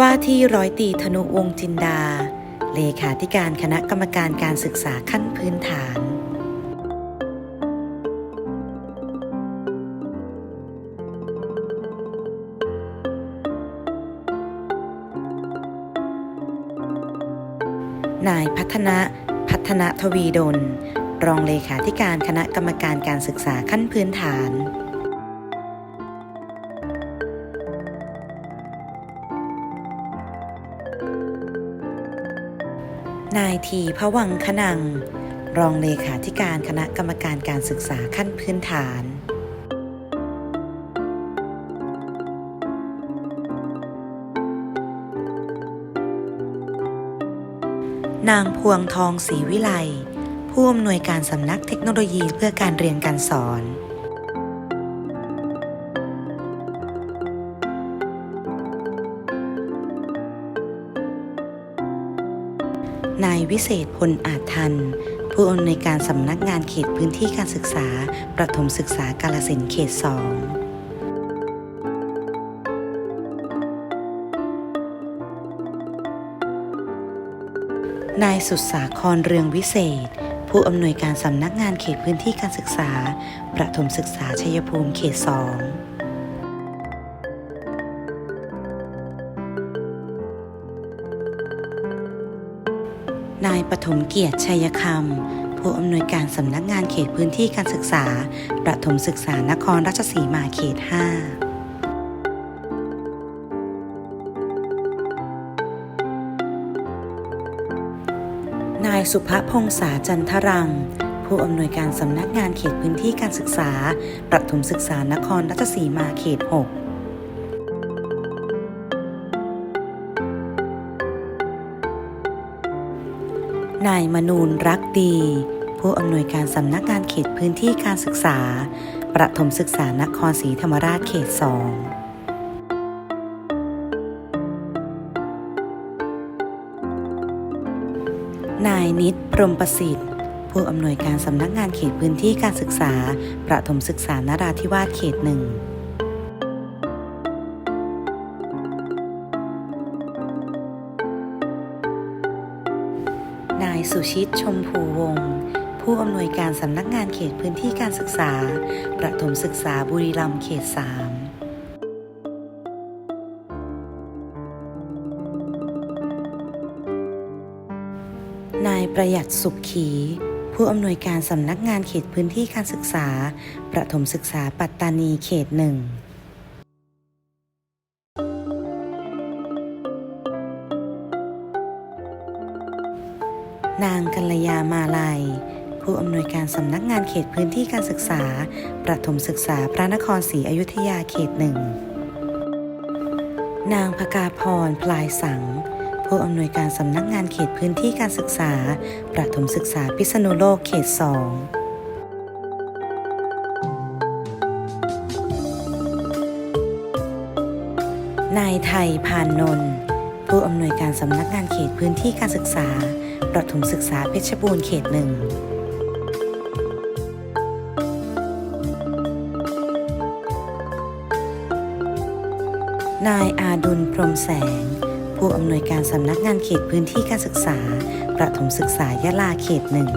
ว่าที่ร้อยตีธนุวงจินดา เลขาธิการคณะกรรมการการศึกษาขั้นพื้นฐาน นายพัฒนะพัฒนทวีดล รองเลขาธิการคณะกรรมการการศึกษาขั้นพื้นฐาน นายทีพะวังคนัง รองเลขาธิการคณะกรรมการการศึกษาขั้นพื้นฐานนางพวงทองศรีวิไล ผู้อำนวยการสำนักเทคโนโลยีเพื่อการเรียนการสอน นายวิเศษพลอาจทัน ผู้อำนวยการสำนักงานเขตพื้นที่การศึกษา ประถมศึกษากาลสินเขตสองนายสุดสาครเรืองวิเศษ ผู้อำนวยการสำนักงานเขตพื้นที่การศึกษา ประถมศึกษาชัยภูมิเขตสอง นายปฐมเกียรติชัยคำผู้อำนวยการสำนักงานเขตพื้นที่การศึกษา ประถมศึกษานครราชสีมาเขต 5นายสุภพงษาจันทรัง ผู้อำนวยการสำนักงานเขตพื้นที่การศึกษา ประถมศึกษานครราชสีมาเขต 6 นายมนูนรักดี ผู้อำนวยการสำนักงานเขตพื้นที่การศึกษา ประถมศึกษานครศรีธรรมราชเขต2นายนิดพรหมประสิทธิ์ ผู้อำนวยการสำนักงานเขตพื้นที่การศึกษา ประถมศึกษานราธิวาสเขตหนึ่ง สุชิตชมพูวงศ์ผู้อำนวยการสำนักงานเขตพื้นที่การศึกษา ประถมศึกษาบุรีรัมย์เขต 3นายประหยัดสุขขี ผู้อำนวยการสำนักงานเขตพื้นที่การศึกษา ประถมศึกษาปัตตานีเขตหนึ่ง กัลยามาลัย ผู้อำนวยการสำนักงานเขตพื้นที่การศึกษา ประถมศึกษาพระนครศรีอยุธยาเขตหนึ่ง นางพกาพรพลายสัง ผู้อำนวยการสำนักงานเขตพื้นที่การศึกษา ประถมศึกษาพิษณุโลกเขตสองนายไทยพานนนท์ผู้อำนวยการสำนักงานเขตพื้นที่การศึกษา ประถมศึกษาเพชรบูรณ์เขตหนึ่งนายอาดุลพรมแสง ผู้อำนวยการสำนักงานเขตพื้นที่การศึกษา ประถมศึกษายะลาเขตหนึ่ง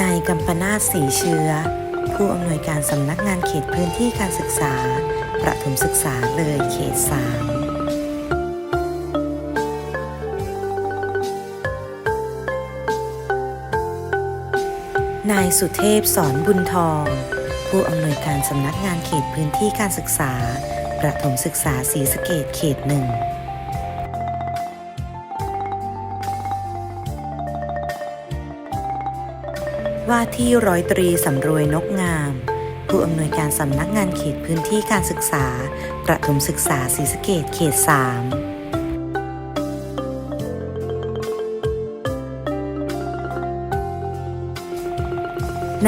นายกัมปนาศสีเชื้อ ผู้อำนวยการสำนักงานเขตพื้นที่การศึกษา ประถมศึกษาเลยเขตสามนายสุเทพสอนบุญทอง ผู้อำนวยการสำนักงานเขตพื้นที่การศึกษา ประถมศึกษาศรีสะเกดเขตหนึ่ง ว่าที่ร้อยตรีสำรวยนกงาม ผู้อำนวยการสำนักงานเขตพื้นที่การศึกษา ประถมศึกษาศรีสะเกดเขตสาม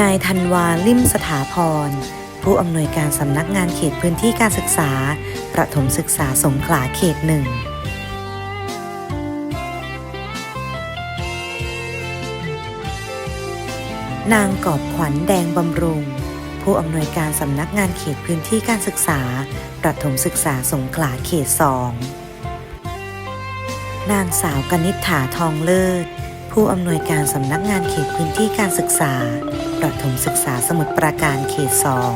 นายธันวาลิมสถาพร ผู้อำนวยการสำนักงานเขตพื้นที่การศึกษา ประถมศึกษาสงขลาเขตหนึ่ง นางกอบขวัญแดงบำรุง ผู้อำนวยการสำนักงานเขตพื้นที่การศึกษา ประถมศึกษาสงขลาเขตสองนางสาวกนิษฐาทองเลิศ ผู้อำนวยการสำนักงานเขตพื้นที่การศึกษา ประถมศึกษาสมุทรปราการเขตสอง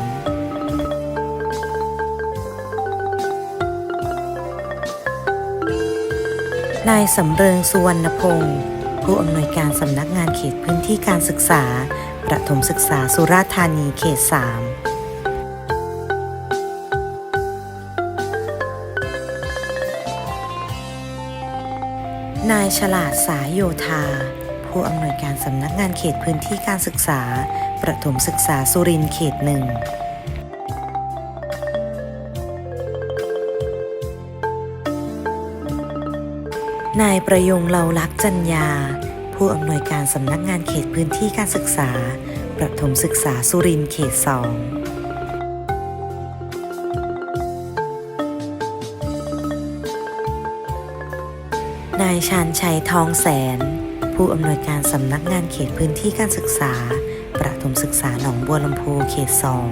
นายสำเริงสุวรรณพงศ์ ผู้อำนวยการสำนักงานเขตพื้นที่การศึกษา ประถมศึกษาสุราษฎร์ธานีเขต 3นายฉลาดสายโยธา ผู้อำนวยการสำนักงานเขตพื้นที่การศึกษา ประถมศึกษาสุรินทร์เขตหนึ่ง นายประยงเลาลักษ์จัญญา ผู้อำนวยการสำนักงานเขตพื้นที่การศึกษา ประถมศึกษาสุรินทร์เขตสองนายชาญชัยทองแสน ผู้อำนวยการสำนักงานเขตพื้นที่การศึกษา ประถมศึกษาหนองบัวลำพูเขตสอง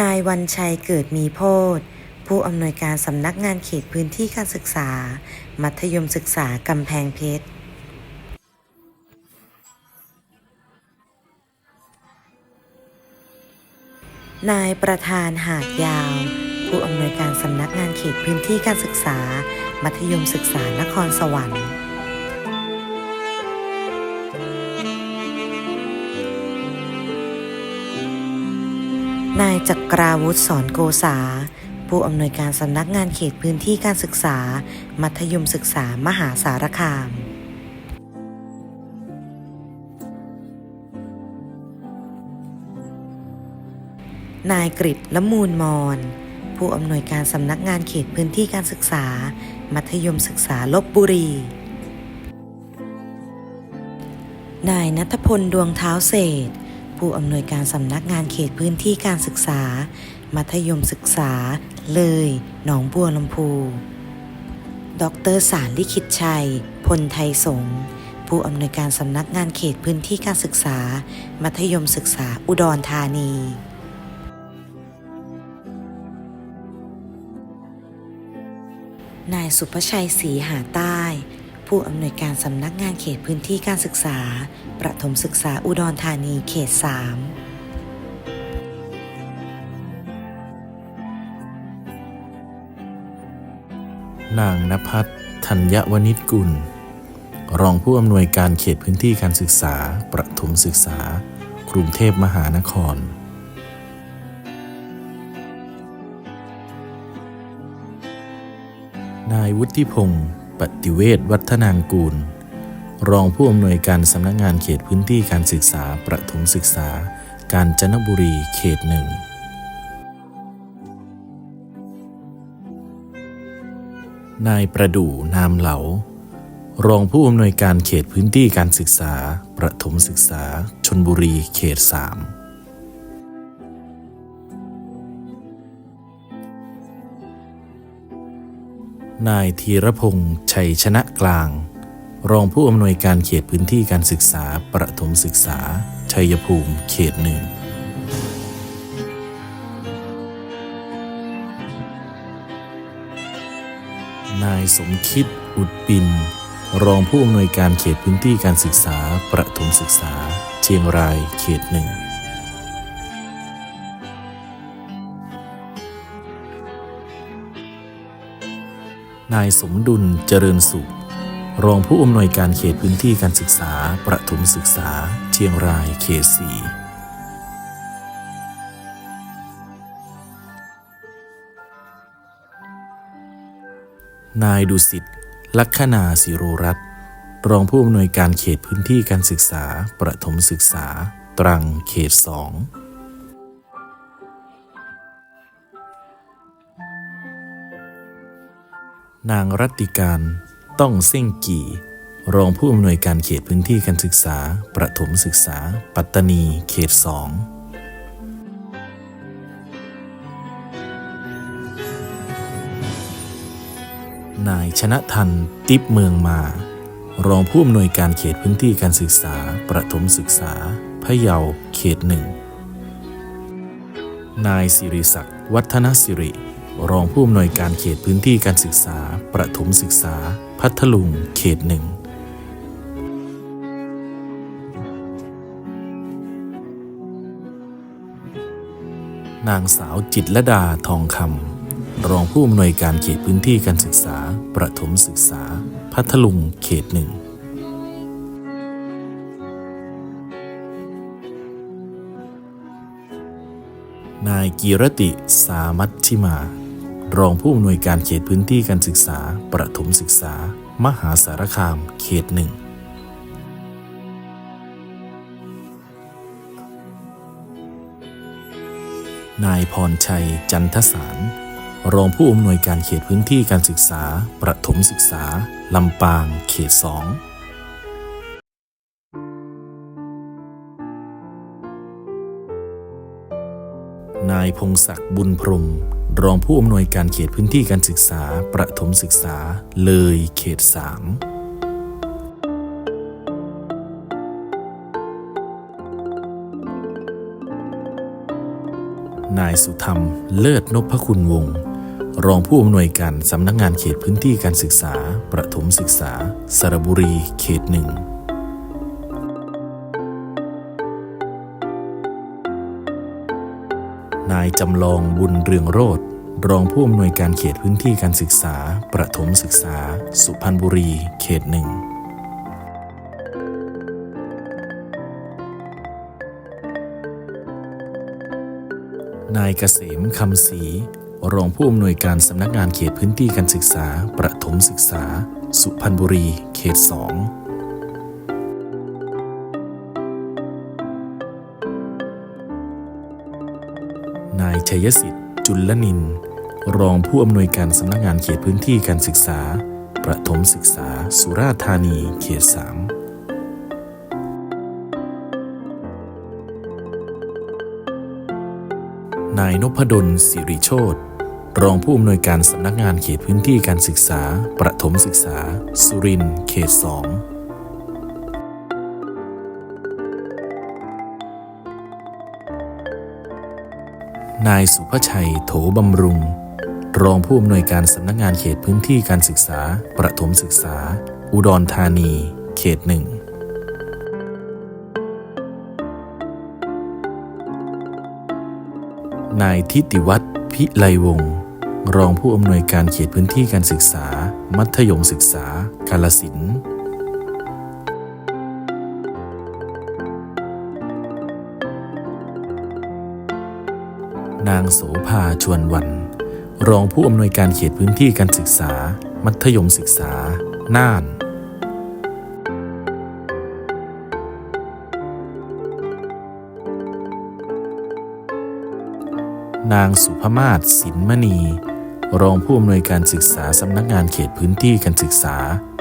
นายวันชัยเกิดมีโพธผู้อำนวยการสำนักงานเขตพื้นที่การศึกษา มัธยมศึกษากำแพงเพชรนายประธานหาดยาว ผู้อำนวยการสำนักงานเขตพื้นที่การศึกษา มัธยมศึกษานครสวรรค์ นายจักราวุฒิสอนโกษา ผู้อำนวยการสำนักงานเขตพื้นที่การศึกษา มัธยมศึกษามหาสารคามนายกริตละมูลมอนผู้อำนวยการสำนักงานเขตพื้นที่การศึกษา มัธยมศึกษาลบบุรี นายนัทพลดวงเท้าเศษ ผู้อำนวยการสำนักงานเขตพื้นที่การศึกษา มัธยมศึกษา เลย หนองบัวลำพู ดรสารลิขิตชัย พลไทยสงฆ์ผู้อำนวยการสำนักงานเขตพื้นที่การศึกษา มัธยมศึกษาอุดรธานีนายสุภชัยศรีหาใต้ ผู้อำนวยการสำนักงานเขตพื้นที่การศึกษา ประถมศึกษาอุดรธานีเขต 3นางนภัสธัญวณิชกุล รองผู้อำนวยการเขตพื้นที่การศึกษา ประถมศึกษา กรุงเทพมหานคร นายวุฒิพงศ์ ปฏิเวศวัฒนางกูล รองผู้อำนวยการสำนักงานเขตพื้นที่การศึกษาประถมศึกษา กาญจนบุรีเขตหนึ่งนายประดู่นามเหลารองผู้อำนวยการเขตพื้นที่การศึกษา ประถมศึกษาชนบุรีเขตสาม นายธีรพงษ์ชัยชนะกลาง รองผู้อำนวยการเขตพื้นที่การศึกษาประถมศึกษา ชัยภูมิเขตหนึ่งนายสมคิดอุดปิน รองผู้อำนวยการเขตพื้นที่การศึกษาประถมศึกษา เชียงรายเขตหนึ่ง นายสมดุลเจริญสุข รองผู้อำนวยการเขตพื้นที่การศึกษา ประถมศึกษา เชียงรายเขตสีนายดุสิตลัคนาสิโรรัตรองผู้อำนวยการเขตพื้นที่การศึกษา ประถมศึกษา ตรังเขตสอง นางรัตติการต้องเส้งกี่ รองผู้อำนวยการเขตพื้นที่การศึกษา ประถมศึกษา ปัตตานี เขตสองนนายชนะทันติบเมืองมา รองผู้อำนวยการเขตพื้นที่การศึกษา ประถมศึกษาพะเยาเขตหนึ่ง นายสิริศักดิ์วัฒนสิริ รองผู้อำนวยการเขตพื้นที่การศึกษา ประถมศึกษา พัทลุง เขตหนึ่งนางสาวจิตรลดาทองคำรองผู้อำนวยการเขตพื้นที่การศึกษา ประถมศึกษา พัทลุง เขตหนึ่งนายกีรติสามัชชิมา รองผู้อำนวยการเขตพื้นที่การศึกษา ประถมศึกษา มหาสารคาม เขตหนึ่งนายพรชัย จันทสาร รองผู้อำนวยการเขตพื้นที่การศึกษา ประถมศึกษา ลำปาง เขตสองนายพงศักดิ์บุญพรม รองผู้อำนวยการเขตพื้นที่การศึกษา ประถมศึกษา เลยเขตสามนายสุธรรม เลิศนพคุณวงศ์รองผู้อำนวยการสำนักงานเขตพื้นที่การศึกษา ประถมศึกษา สระบุรี เขตหนึ่งายจำลองบุญเรืองโรธรองผู้อำนวยการเขตพื้นที่การศึกษา ประถมศึกษา สุพรรณบุรี เขตหนึ่งนายเกษมคำศรีรองผู้อำนวยการสำนักงานเขตพื้นที่การศึกษา ประถมศึกษา สุพรรณบุรี เขตสองายชัยสิทธิ์ จุลนิน รองผู้อำนวยการสำนักงานเขตพื้นที่การศึกษา ประถมศึกษา สุราษฎร์ธานีเขตสามนายนพดลสิริโชตรองผู้อำนวยการสำนักงานเขตพื้นที่การศึกษา ประถมศึกษา สุรินทร์เขตสอง นายสุภชัย โถบำรุง รองผู้อำนวยการสำนักงานเขตพื้นที่การศึกษา ประถมศึกษา อุดรธานี เขตหนึ่งนายทิติวัฒน์พิไลวงศ์รองผู้อำนวยการเขตพื้นที่การศึกษา มัธยมศึกษา กาลสิน นางโสภาชวนวัน รองผู้อำนวยการเขตพื้นที่การศึกษา มัธยมศึกษา น่าน นางสุภมาศสินมณี รองผู้อำนวยการศึกษาสำนักงานเขตพื้นที่การศึกษา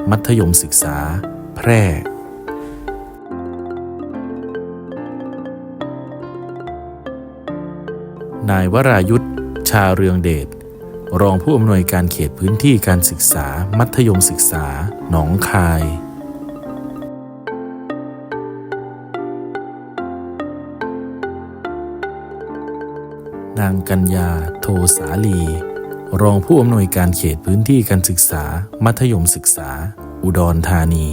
มัธยมศึกษา แพร่ นายวรายุทธชาเรืองเดชรองผู้อำนวยการเขตพื้นที่การศึกษา มัธยมศึกษา หนองคาย นางกัญญา โทสาลี รองผู้อำนวยการเขตพื้นที่การศึกษา มัธยมศึกษา อุดรธานี